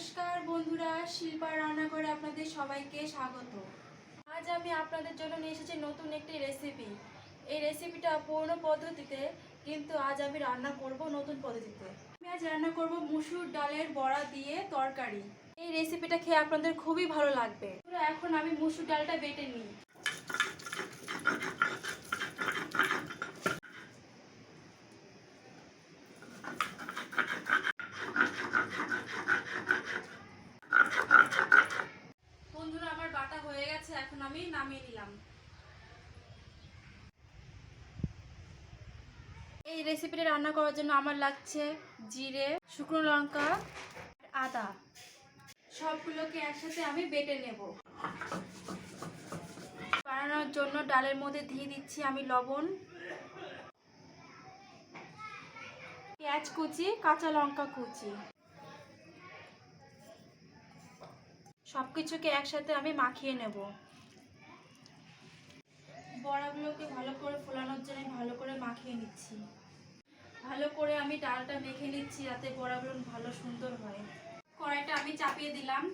নমস্কার বন্ধুরা, শিল্পা রান্নাঘরে আপনাদের সবাইকে স্বাগত। আজ আমি আপনাদের জন্য নিয়ে এসেছি নতুন একটি রেসিপি এই রেসিপিটা পুরনো পদ্ধতিতে, কিন্তু আজ আমি রান্না করব নতুন পদ্ধতিতে। আমি আজ রান্না করব মুসুর ডালের বড়া দিয়ে তরকারি। এই রেসিপিটা খেয়ে আপনাদের খুবই ভালো লাগবে। এখন আমি মুসুর ডালটা বেটে নিই বন্ধুরা আমার বাটা হয়ে গেছে এখন আমি নামিয়ে নিলাম। এই রেসিপিটা রান্না করার জন্য আমার লাগছে জিরে, শুকনো লঙ্কা, আদা। সবগুলোকে একসাথে আমি বেটে নেব। বানানোর জন্য ডালের মধ্যে দিয়ে দিচ্ছি আমি লবণ, পেঁয়াজ কুচি, কাঁচা লঙ্কা কুচি। সবকিছুকে একসাথে আমি মাখিয়ে নেব। বড়াগুলোকে ভালো করে ফোলানোর জন্য ভালো করে মাখিয়ে নিচ্ছি। ভালো করে আমি ডালটা মেখে নিচ্ছি যাতে বড়াগুলো ভালো সুন্দর হয়। কড়াইটা আমি চাপিয়ে দিলাম।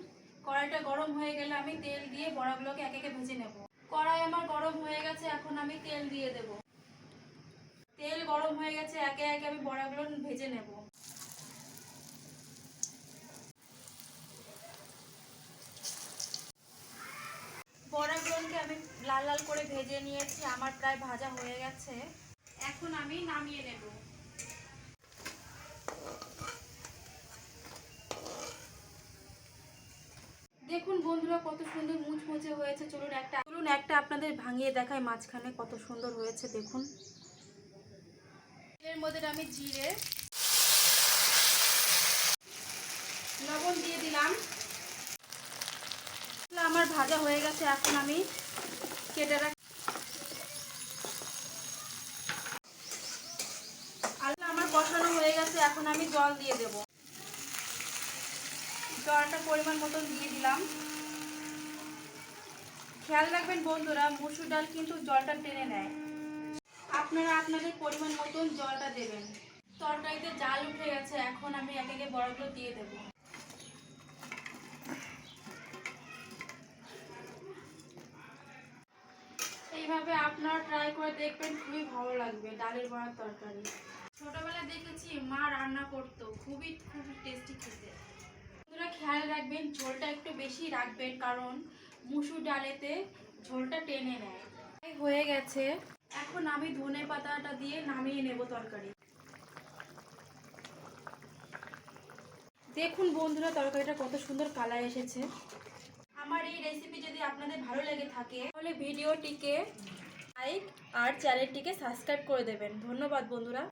কড়াইটা গরম হয়ে গেলে আমি তেল দিয়ে বড়াগুলোকে একে একে ভেজে নেব। কড়াই আমার গরম হয়ে গেছে, এখন আমি তেল দিয়ে দেব। তেল গরম হয়ে গেছে, একে একে আমি বড়াগুলো ভেজে নেব বড়াগুলোকে আমি লাল লাল করে ভেজে নিয়েছি, আমার প্রায় ভাজা হয়ে গেছে। এখন আমি নামিয়ে নেব। দেখুন বন্ধুরা, কত সুন্দর মুচমুচে হয়েছে। চলুন একটা চলুন একটা আপনাদের ভাঙিয়ে দেখায় মাঝখানে কত সুন্দর হয়েছে, দেখুন। এর মধ্যে আমি জিরে, লবণ দিয়ে দিলাম। আমার ভাজা হয়ে গেছে, এখন আমি কেটে রাখ আমার কষানো হয়ে গেছে, এখন আমি জল দিয়ে দেব। জলটা পরিমাণ মতন দিয়ে দিলাম। খেয়াল রাখবেন বন্ধুরা, মুসুর ডাল কিন্তু জলটা টেনে নেয়। আপনারা আপনাদের পরিমাণ মতন জলটা দেবেন। তরকারিতে জাল উঠে গেছে, এখন আমি এক একে বড়গুলো দিয়ে দেবো। এইভাবে আপনারা ট্রাই করে দেখবেন, খুবই ভালো লাগবে, ডালের বড়ার তরকারি। ছোটবেলায় দেখেছি মা রান্না করতো, খুবই খুবই টেস্টি খেতে। বন্ধুরা, খেয়াল রাখবেন, ঝোলটা একটু বেশি রাখবেন, কারণ মুসুর ডালেতে ঝোলটা টেনে নেয়। হয়ে গেছে। এখন আমি ধনে পাতাটা দিয়ে নামিয়ে নেব তরকারি। দেখুন বন্ধুরা, তরকারিটা কত সুন্দর কালার এসেছে। আমার এই রেসিপি যদি আপনাদের ভালো লেগে থাকে, তাহলে ভিডিওটিকে লাইক আর চ্যানেলটিকে সাবস্ক্রাইব করে দেবেন। ধন্যবাদ বন্ধুরা।